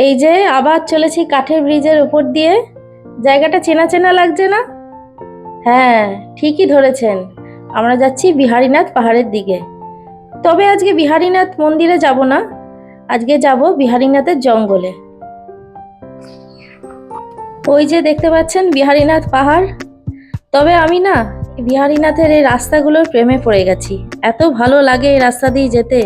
এই যে আবার চলেছি কাঠের ব্রিজের উপর দিয়ে। জায়গাটা চেনা চেনা লাগছে না? হ্যাঁ ঠিকই ধরেছেন। আমরা যাচ্ছি বিহারীনাথ পাহাড়ের দিকে। তবে আজকে বিহারীনাথ মন্দিরে যাব না। আজকে যাব বিহারীনাথের জঙ্গলে। ওই যে দেখতে পাচ্ছেন বিহারীনাথ পাহাড়। তবে আমি না বিহারীনাথের এই রাস্তাগুলোর প্রেমে পড়ে গেছি। এত ভালো লাগে এই রাস্তা দিয়ে যেতে।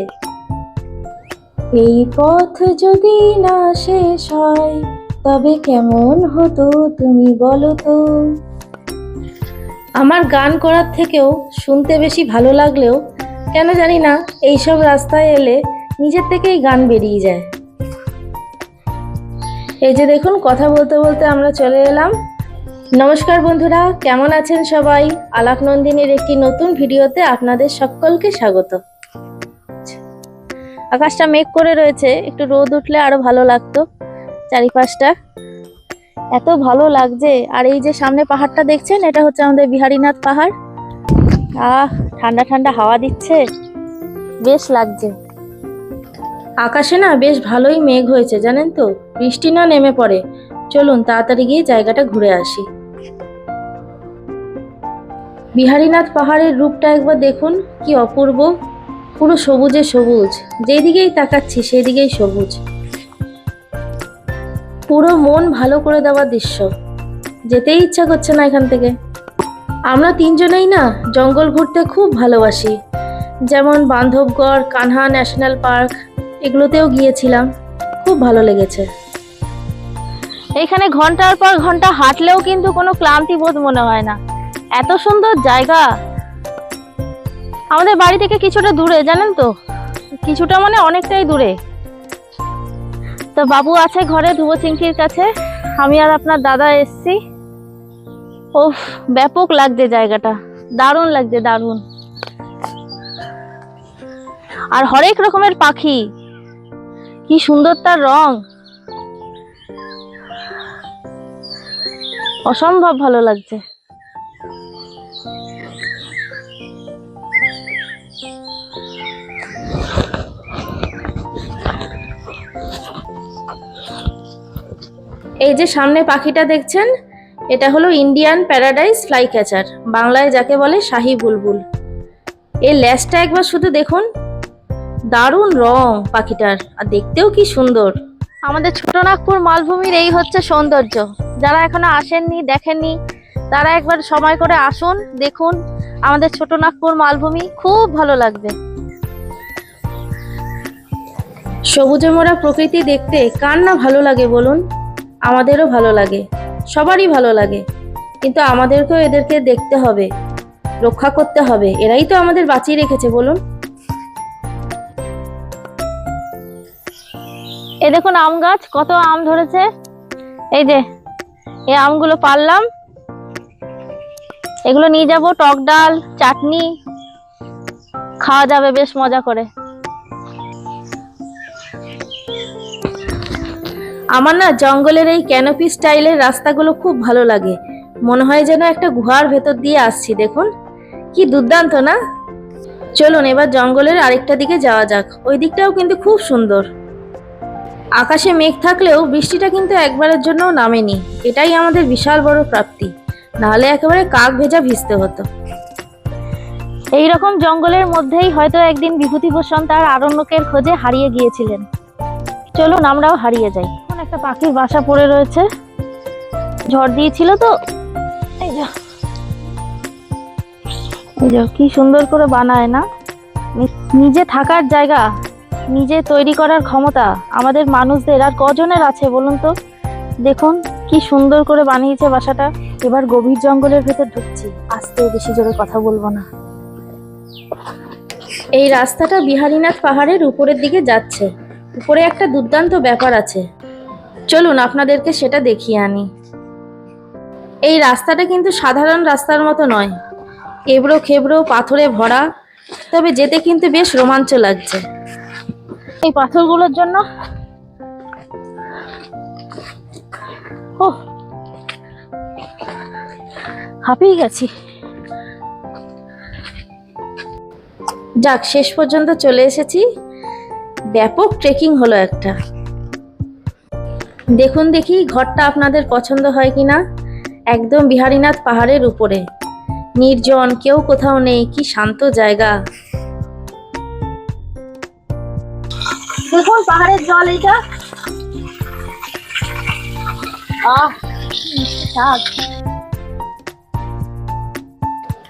এই পথ যদি না শেষ হয়, তবে কেমন হতো তুমি বলো তো? আমার গান করার থেকেও শুনতে বেশি ভালো লাগলেও, কেন জানি না, এইসব রাস্তায় এলে নিজের থেকেই গান বেরিয়ে যায়। এই যে দেখুন, কথা বলতে বলতে আমরা চলে এলাম। নমস্কার বন্ধুরা, কেমন আছেন সবাই? আলাপ নন্দিনীর একটি নতুন ভিডিওতে আপনাদের সকলকে স্বাগত। আকাশটা মেঘ করে রয়েছে, একটু রোদ উঠলে আরও ভালো লাগতো চারিপাশটা। এত ভালো লাগছে। আর এই যে সামনে পাহাড়টা দেখছেন, এটা হচ্ছে আমাদের বিহারীনাথ পাহাড়। আহ, ঠান্ডা ঠান্ডা হাওয়া দিচ্ছে, বেশ লাগছে। আকাশে না বেশ ভালোই মেঘ হয়েছে, জানেন তো? বৃষ্টি না নেমে পড়ে। চলুন তাড়াতাড়ি গিয়ে জায়গাটা ঘুরে আসি। বিহারীনাথ পাহাড়ের রূপটা একবার দেখুন, কি অপূর্ব। পুরো সবুজে সবুজ। যেদিকেই তাকাচ্ছি, সেদিকেই সবুজ। পুরো মন ভালো করে দেওয়া দৃশ্য। যেতেই ইচ্ছা করছে না এখান থেকে। আমরা তিনজনেই না জঙ্গল ঘুরতে খুব ভালোবাসি। যেমন বান্ধবগড়, কানহা ন্যাশনাল পার্ক, এগুলোতেও গিয়েছিলাম। খুব ভালো লেগেছে। এখানে ঘণ্টার পর ঘণ্টা হাঁটলেও কিন্তু কোনো ক্লান্তি বোধ মনে হয় না। এত সুন্দর জায়গা। আমাদের বাড়ি থেকে কিছুটা দূরে, জানেন তো? কিছুটা মানে অনেকটাই দূরে। তো বাবু আছে ঘরে ধুবো চিংকির কাছে। আমি আর আপনার দাদা এসছি। ওফ, ব্যাপক লাগছে জায়গাটা। দারুণ লাগছে, দারুণ। আর হরেক রকমের পাখি। কি সুন্দর তার রং। অসম্ভব ভালো লাগছে। এই যে সামনে পাখিটা দেখছেন, এটা হলো ইন্ডিয়ান প্যারাডাইস ফ্লাই ক্যাচার বাংলায় যাকে বলে শাহি বুলবুল। এই ল্যাসটা একবার শুধু দেখুন, দারুণ রং পাখিটার, আর দেখতেও কি সুন্দর। আমাদের ছোটনাগপুর মালভূমির এই হচ্ছে সৌন্দর্য। যারা এখনও আসেননি, দেখেননি, তারা একবার সময় করে আসুন, দেখুন। আমাদের ছোটনাগপুর মালভূমি খুব ভালো লাগবে। সবুজে মোড়া প্রকৃতি দেখতে কার না ভালো লাগে বলুন? আমাদেরও ভালো লাগে, সবারই ভালো লাগে। কিন্তু আমাদেরকেও এদেরকে দেখতে হবে, রক্ষা করতে হবে, এরাই তো আমাদের বাঁচিয়ে রেখেছে বলুন। এ দেখুন আম গাছ, কত আম ধরেছে। এই যে এই আমগুলো পারলাম। এগুলো নিয়ে যাব, টক ডাল, চাটনি। খাওয়া যাবে, বেশ মজা করে। আমার না জঙ্গলের এই ক্যানোপি স্টাইলের রাস্তাগুলো খুব ভালো লাগে। মনে হয় যেন একটা গুহার ভেতর দিয়ে আসছি, দেখুন। কি দুর্দান্ত না? চলুন এবার জঙ্গলের আরেকটা দিকে যাওয়া যাক। ওই দিকটাও কিন্তু খুব সুন্দর। আকাশে মেঘ থাকলেও বৃষ্টিটা কিন্তু একবারের জন্যও নামেনি। এটাই আমাদের বিশাল বড় প্রাপ্তি। নাহলে একেবারে কাক ভেজা ভিজতে হতো। এই রকম জঙ্গলের মধ্যেই হয়তো একদিন বিভূতিভূষণ তার আরণ্যকের খোঁজে হারিয়ে গিয়েছিলেন। চলুন আমরাও হারিয়ে যাই। একটা পাখির বাসা পড়ে রয়েছে। ঝড় দিয়েছিল তো। এই যা। এই যা, কি সুন্দর করে বানায় না? নিজে থাকার জায়গা, নিজে তৈরি করার ক্ষমতা। আমাদের মানুষদের আর কজনের আছে বলুন তো? দেখুন, কি সুন্দর করে বানিয়েছে বাসাটা। এবার গভীর জঙ্গলের ভেতর ঢুকছি। আস্তে বেশি জোরে কথা বলব না। এই রাস্তাটা বিহারীনাথ পাহাড়ের উপরের দিকে যাচ্ছে। উপরে একটা দুর্দান্ত ব্যাপার আছে। চলুন, আপনাদেরকে সেটা দেখিয়ে আনি। এই রাস্তাটা কিন্তু সাধারণ রাস্তার মতো নয়। এবড়ো খেবড়ো, পাথরে ভরা, তবে যেতে কিন্তু বেশ রোমাঞ্চ লাগছে। এই পাথরগুলোর জন্য? ও হাঁপিয়ে গেছি। যাক, শেষ পর্যন্ত চলে এসেছি। ব্যাপক ট্রেকিং হলো একটা। দেখুন দেখি, ঘরটা আপনাদের পছন্দ হয় কিনা? একদম বিহারীনাথ পাহাড়ের উপরে। নির্জন, কেউ কোথাও নেই, কি শান্ত জায়গা। দেখুন পাহাড়ের জল এটা আহ কি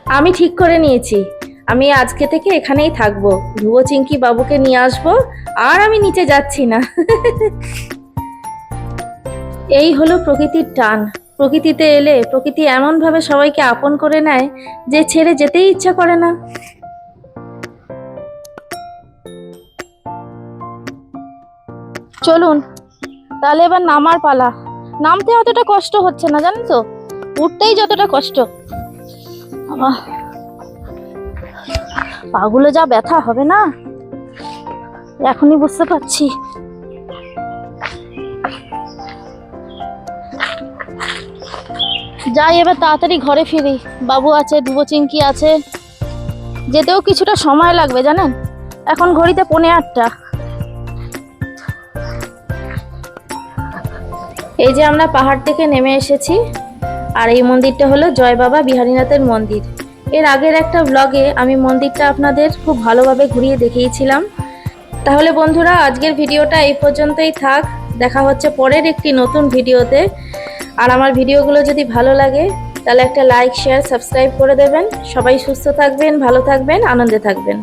আমি ঠিক করে নিয়েছি। আমি আজকে থেকে এখানেই থাকব। ধুবো চিঙ্কি বাবুকে নিয়ে আসব, আর আমি নিচে যাচ্ছি না। এই হলো প্রকৃতির টান। প্রকৃতিতে এলে প্রকৃতি এমনভাবে সবাইকে আপন করে নেয় যে ছেড়ে যেতেই ইচ্ছা করে না। চলুন, তাহলে এবার নামার পালা। নামতে অতটা কষ্ট হচ্ছে না, জানেন তো? উঠতেই যতটা কষ্ট। পাগুলো যা ব্যথা হবে না? এখনই বুঝতে পারছি। যাই, এবার তাড়াতাড়ি ঘরে ফিরি। বাবু আছে, দুবো চিংকি আছে। যেতেও কিছুটা সময় লাগবে, জানেন? এখন ঘড়িতে পৌনে আটটা। এই যে আমরা পাহাড় থেকে নেমে এসেছি, আর এই মন্দিরটা হলো জয় বাবা বিহারীনাথের মন্দির। এর আগের একটা ব্লগে আমি মন্দিরটা আপনাদের খুব ভালোভাবে ঘুরিয়ে দেখিয়েছিলাম। তাহলে বন্ধুরা, আজকের ভিডিওটা এই পর্যন্তই থাক। দেখা হচ্ছে পরের একটি নতুন ভিডিওতে। আর আমার ভিডিওগুলো যদি ভালো লাগে, তাহলে একটা লাইক শেয়ার সাবস্ক্রাইব করে দেবেন। সবাই সুস্থ থাকবেন, ভালো থাকবেন, আনন্দে থাকবেন।